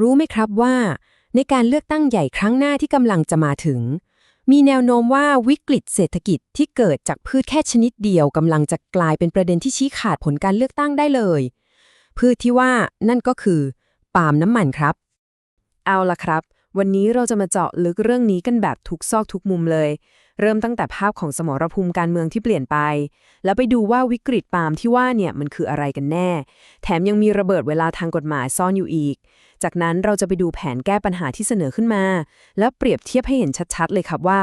รู้ไหมครับว่า ในการเลือกตั้งใหญ่ครั้งหน้าที่กำลังจะมาถึง มีแนวโน้มว่าวิกฤตเศรษฐกิจที่เกิดจากพืชแค่ชนิดเดียวกำลังจะกลายเป็นประเด็นที่ชี้ขาดผลการเลือกตั้งได้เลย พืชที่ว่านั่นก็คือ ปาล์มน้ำมันครับ เอาละครับ วันนี้เราจะมาเจาะลึกเรื่องนี้กันแบบทุกซอกทุกมุมเลย เริ่มตั้งแต่ภาพของสมรภูมิการเมืองที่เปลี่ยนไป แล้วไปดูว่าวิกฤตปาล์มที่ว่าเนี่ยมันคืออะไรกันแน่ แถมยังมีระเบิดเวลาทางกฎหมายซ่อนอยู่อีก จากนั้นเราจะไปดูแผนแก้ปัญหาที่เสนอขึ้นมา แล้วเปรียบเทียบให้เห็นชัดๆ เลยครับว่า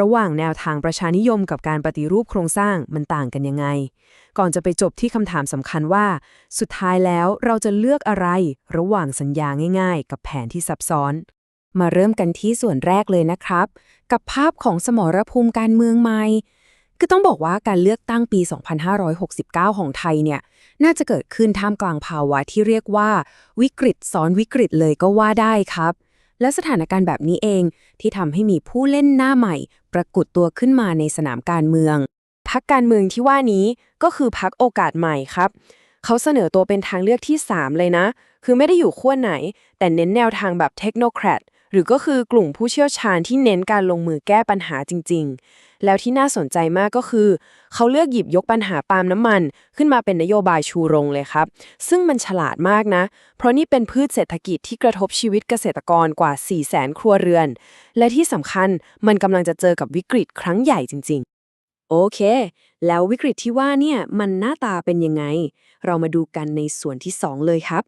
ระหว่างแนวทางประชานิยมกับการปฏิรูปโครงสร้างมันต่างกันยังไง ก่อนจะไปจบที่คำถามสำคัญว่า สุดท้ายแล้วเราจะเลือกอะไร ระหว่างสัญญาง่าย ๆ กับแผนที่ซับซ้อน มาเริ่มกันที่ส่วนแรกเลยนะครับ กับภาพของสมรภูมิการเมืองใหม่ คือต้องบอกว่าการเลือกตั้งปี 2569 ของไทยเนี่ย น่าจะเกิดขึ้นท่ามกลางภาวะที่เรียกว่า วิกฤตซ้อนวิกฤตเลยก็ว่าได้ครับ และสถานการณ์แบบนี้เองที่ทำให้มีผู้เล่นหน้าใหม่ ปรากฏตัวขึ้นมาในสนามการเมืองพักการเมืองที่ว่านี้ก็คือพักโอกาสใหม่ครับเขาเสนอตัวเป็นทางเลือกที่ 3 เลยนะ คือไม่ได้อยู่ขั้วไหน แต่เน้นแนวทางแบบเทคโนแครด หรือก็คือกลุ่มผู้เชี่ยวชาญที่เน้นการลงมือแก้ปัญหาจริง ๆ แล้วที่น่าสนใจมากก็คือ เขาเลือกหยิบยกปัญหาปาล์มน้ำมัน ขึ้นมาเป็นนโยบายชูโรงเลยครับ ซึ่งมันฉลาดมากนะ เพราะนี่เป็นพืชเศรษฐกิจที่กระทบชีวิตเกษตรกรกว่า 4 0 0แสนครัวเรือน และที่สำคัญมันกำลังจะเจอกับวิกฤตครั้งใหญ่จริง ๆ โอเค แล้ววิกฤตที่ว่าเนี่ยมันหน้าตาเป็นยังไง เรามาดูกันในส่วนที่ 2 เลยครับ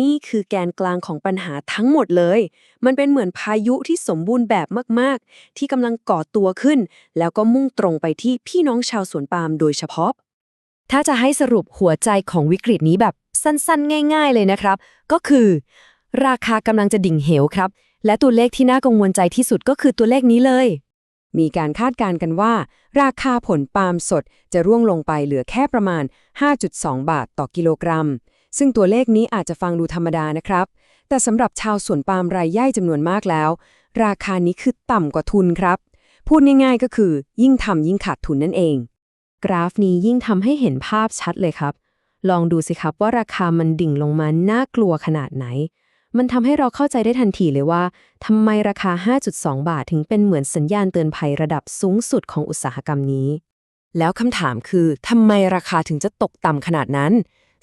นี่คือแกนกลางของปัญหาทั้งหมดเลย มันเป็นเหมือนพายุที่สมบูรณ์แบบมากๆ ที่กำลังก่อตัวขึ้น แล้วก็มุ่งตรงไปที่พี่น้องชาวสวนปาล์มโดยเฉพาะ ถ้าจะให้สรุปหัวใจของวิกฤตนี้แบบสั้นๆ ง่าย ๆ เลยนะครับ ก็คือ ราคากำลังจะดิ่งเหวครับ และตัวเลขที่น่ากังวลใจที่สุดก็คือตัวเลขนี้เลย มีการคาดการณ์กันว่า ราคาผลปาล์มสดจะร่วงลงไปเหลือแค่ประมาณ 5.2 บาทต่อกิโลกรัม ซึ่งตัวเลขนี้อาจจะฟังดูธรรมดานะครับ แต่สำหรับชาวสวนปาล์มรายย่อยจำนวนมากแล้ว ราคานี้คือต่ำกว่าทุนครับ พูดง่ายๆก็คือ ยิ่งทำยิ่งขาดทุนนั่นเอง กราฟนี้ยิ่งทำให้เห็นภาพชัดเลยครับ ลองดูสิครับว่าราคามันดิ่งลงมาน่ากลัวขนาดไหน มันทำให้เราเข้าใจได้ทันทีเลยว่าทำไมราคา 5.2 บาทถึงเป็นเหมือนสัญญาณเตือนภัยระดับสูงสุดของอุตสาหกรรมนี้ แล้วคำถามคือทำไมราคาถึงจะตกต่ำขนาดนั้น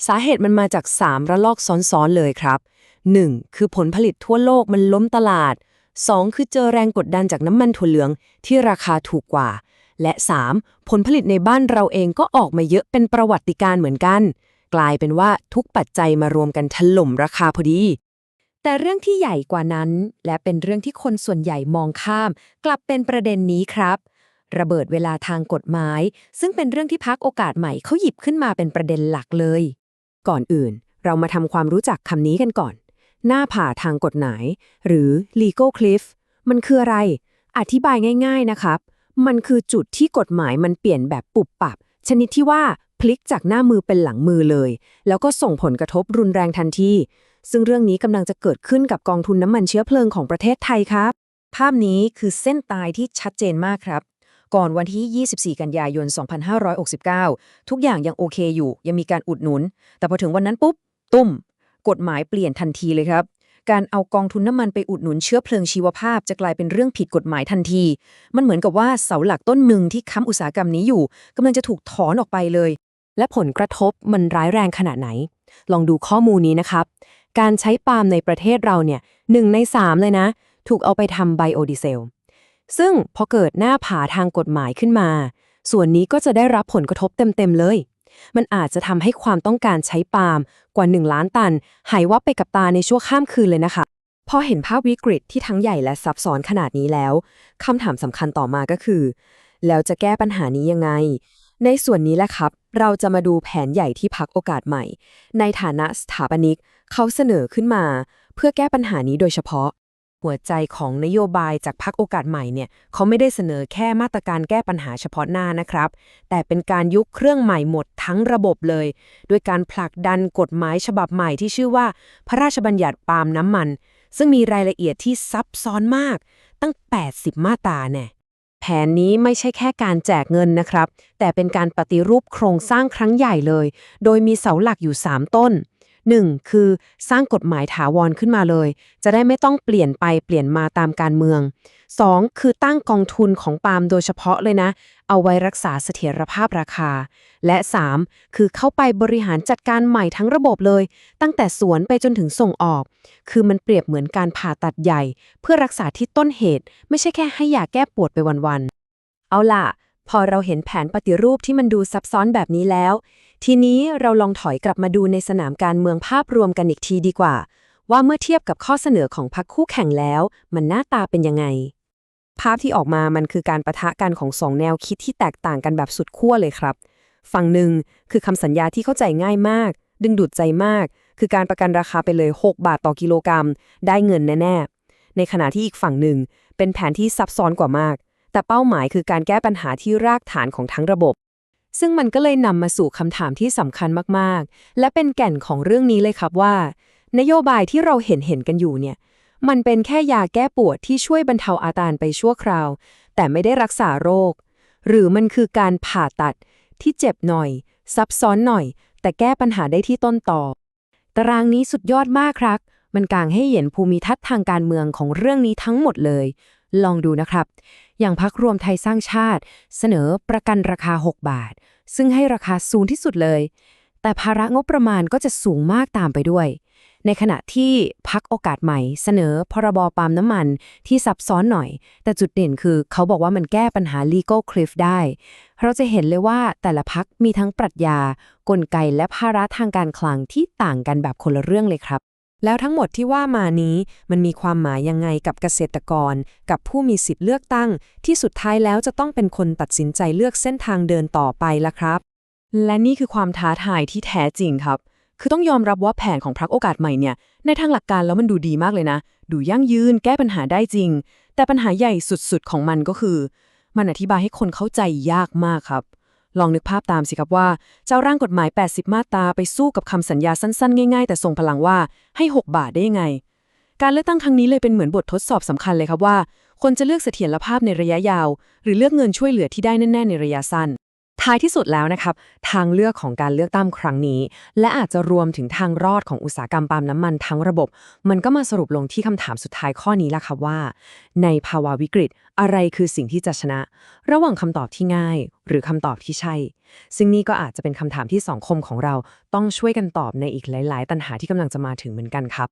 สาเหตุมันมาจาก 3 ระลอกซ้อนๆเลยครับ 1. คือผลผลิตทั่วโลกมันล้มตลาด 2. คือเจอแรงกดดันจากน้ำมันถั่วเหลืองที่ราคาถูกกว่า และ 3. ผลผลิตในบ้านเราเองก็ออกมาเยอะเป็นประวัติการ์เหมือนกัน กลายเป็นว่าทุกปัจจัยมารวมกันถล่มราคาพอดี แต่เรื่องที่ใหญ่กว่านั้น และเป็นเรื่องที่คนส่วนใหญ่มองข้าม กลับเป็นประเด็นนี้ครับ ระเบิดเวลาทางกฎหมาย ซึ่งเป็นเรื่องที่พักโอกาสใหม่เขาหยิบขึ้นมาเป็นประเด็นหลักเลย ก่อนอื่น เรามาทำความรู้จักคำนี้กันก่อน หน้าผ่าทางกฎหมาย หรือ legal cliff มันคืออะไร อธิบายง่าย ๆนะครับ มันคือจุดที่กฎหมายมันเปลี่ยนแบบปุบปับ ชนิดที่ว่าพลิกจากหน้ามือเป็นหลังมือเลย แล้วก็ส่งผลกระทบรุนแรงทันที ซึ่งเรื่องนี้กำลังจะเกิดขึ้นกับกองทุนน้ำมันเชื้อเพลิงของประเทศไทยครับ ภาพนี้คือเส้นตายที่ชัดเจนมากครับ ก่อนวันที่ 24 กันยายน 2569 ทุกอย่างยังโอเคอยู่ ยังมีการอุดหนุน แต่พอถึงวันนั้นปุ๊บ ตุ้ม กฎหมายเปลี่ยนทันทีเลยครับการเอากองทุนน้ำมันไปอุดหนุนเชื้อเพลิงชีวภาพจะกลายเป็นเรื่องผิดกฎหมายทันที มันเหมือนกับว่าเสาหลักต้นหนึ่งที่ค้ำอุตสาหกรรมนี้อยู่กำลังจะถูกถอนออกไปเลย และผลกระทบมันร้ายแรงขนาดไหน ลองดูข้อมูลนี้นะครับ การใช้ปาล์มในประเทศเราเนี่ยหนึ่งในสามเลยนะ ถูกเอาไปทำไบโอดีเซล ซึ่งพอเกิดหน้าผาทางกฎหมายขึ้นมา ส่วนนี้ก็จะได้รับผลกระทบเต็มๆเลย มันอาจจะทำให้ความต้องการใช้ปาล์มกว่า 1 ล้านตัน หายวับไปกับตาในชั่วข้ามคืนเลยนะคะพอเห็นภาพวิกฤตที่ทั้งใหญ่และซับซ้อนขนาดนี้แล้วคำถามสำคัญต่อมาก็คือ แล้วจะแก้ปัญหานี้ยังไง ในส่วนนี้แหละครับ เราจะมาดูแผนใหญ่ที่พักโอกาสใหม่ ในฐานะสถาปนิก เขาเสนอขึ้นมาเพื่อแก้ปัญหานี้โดยเฉพาะ หัวใจของนโยบายจากพักโอกาสใหม่เนี่ยเขาไม่ได้เสนอแค่มาตรการแก้ปัญหาเฉพาะหน้านะครับ แต่เป็นการยุคเครื่องใหม่หมดทั้งระบบเลย ด้วยการผลักดันกฎหมายฉบับใหม่ที่ชื่อว่า พระราชบัญญัติปาล์มน้ำมัน ซึ่งมีรายละเอียดที่ซับซ้อนมาก ตั้ง 80 มาตราแน่แผนนี้ไม่ใช่แค่การแจกเงินนะครับ แต่เป็นการปฏิรูปโครงสร้างครั้งใหญ่เลย โดยมีเสาหลักอยู่ 3 ต้น 1. คือสร้างกฎหมายถาวรขึ้นมาเลย จะได้ไม่ต้องเปลี่ยนไปเปลี่ยนมาตามการเมือง 2. คือตั้งกองทุนของปาล์มโดยเฉพาะเลยนะ เอาไว้รักษาเสถียรภาพราคา และ 3. คือเข้าไปบริหารจัดการใหม่ทั้งระบบเลย ตั้งแต่สวนไปจนถึงส่งออก คือมันเปรียบเหมือนการผ่าตัดใหญ่ เพื่อรักษาที่ต้นเหตุ ไม่ใช่แค่ให้ยาแก้ปวดไปวันๆเอาล่ะ พอเราเห็นแผนปฏิรูปที่มันดูซับซ้อนแบบนี้แล้ว ทีนี้เราลองถอยกลับมาดูในสนามการเมืองภาพรวมกันอีกทีดีกว่า ว่าเมื่อเทียบกับข้อเสนอของพรรคคู่แข่งแล้ว มันหน้าตาเป็นยังไง ภาพที่ออกมามันคือการประทะกันของสองแนวคิดที่แตกต่างกันแบบสุดขั้วเลยครับ ฝั่งหนึ่งคือคำสัญญาที่เข้าใจง่ายมาก ดึงดูดใจมาก คือการประกันราคาไปเลย 6 บาทต่อกิโลกรัม ได้เงินแน่ๆในขณะที่อีกฝั่งหนึ่งเป็นแผนที่ซับซ้อนกว่ามาก แต่เป้าหมายคือการแก้ปัญหาที่รากฐานของทั้งระบบ ซึ่งมันก็เลยนำมาสู่คำถามที่สำคัญมากๆ และเป็นแก่นของเรื่องนี้เลยครับว่า นโยบายที่เราเห็นเห็นกันอยู่เนี่ยมันเป็นแค่ยาแก้ปวดที่ช่วยบรรเทาอาการไปชั่วคราว แต่ไม่ได้รักษาโรค หรือมันคือการผ่าตัดที่เจ็บหน่อย ซับซ้อนหน่อย แต่แก้ปัญหาได้ที่ต้นต่อตารางนี้สุดยอดมากครับ มันกางให้เห็นภูมิทัศน์ทางการเมืองของเรื่องนี้ทั้งหมดเลย ลองดูนะครับ อย่างพักรวมไทยสร้างชาติ เสนอประกันราคา 6 บาท ซึ่งให้ราคาสูงที่สุดเลย แต่ภาระงบประมาณก็จะสูงมากตามไปด้วย ในขณะที่พักโอกาสใหม่ เสนอพรบปาล์มน้ำมันที่ซับซ้อนหน่อย แต่จุดเด่นคือเขาบอกว่ามันแก้ปัญหา legal cliff ได้ เราจะเห็นเลยว่าแต่ละพักมีทั้งปรัชญา กลไกและภาระทางการคลังที่ต่างกันแบบคนละเรื่องเลยครับ แล้วทั้งหมดที่ว่ามานี้มันมีความหมายยังไงกับเกษตรกร กับผู้มีสิทธิ์เลือกตั้ง ที่สุดท้ายแล้วจะต้องเป็นคนตัดสินใจเลือกเส้นทางเดินต่อไปละครับ และนี่คือความท้าทายที่แท้จริงครับ คือต้องยอมรับว่าแผนของพรรคโอกาสใหม่เนี่ย ในทางหลักการแล้วมันดูดีมากเลยนะ ดูยั่งยืน แก้ปัญหาได้จริง แต่ปัญหาใหญ่สุดๆของมันก็คือ มันอธิบายให้คนเข้าใจยากมากครับ ลองนึกภาพตามสิครับว่า เจ้าร่างกฎหมาย 80 มาตราไปสู้กับคำสัญญาสั้นๆ ง่ายๆ แต่ทรงพลังว่าให้ 6 บาทได้ยังไง การเลือกตั้งครั้งนี้เลยเป็นเหมือนบททดสอบสำคัญเลยครับว่า คนจะเลือกเสถียรภาพในระยะยาว หรือเลือกเงินช่วยเหลือที่ได้แน่ๆในระยะสั้น ท้ายที่สุดแล้วนะครับ ทางเลือกของการเลือกตั้งครั้งนี้ และอาจจะรวมถึงทางรอดของอุตสาหกรรมปาล์มน้ำมันทั้งระบบ มันก็มาสรุปลงที่คำถามสุดท้ายข้อนี้ละครับว่า ในภาวะวิกฤตอะไรคือสิ่งที่จะชนะ ระหว่างคำตอบที่ง่าย หรือคำตอบที่ใช่ ซึ่งนี่ก็อาจจะเป็นคำถามที่สังคมของเราต้องช่วยกันตอบในอีกหลายๆปัญหาที่กำลังจะมาถึงเหมือนกันครับ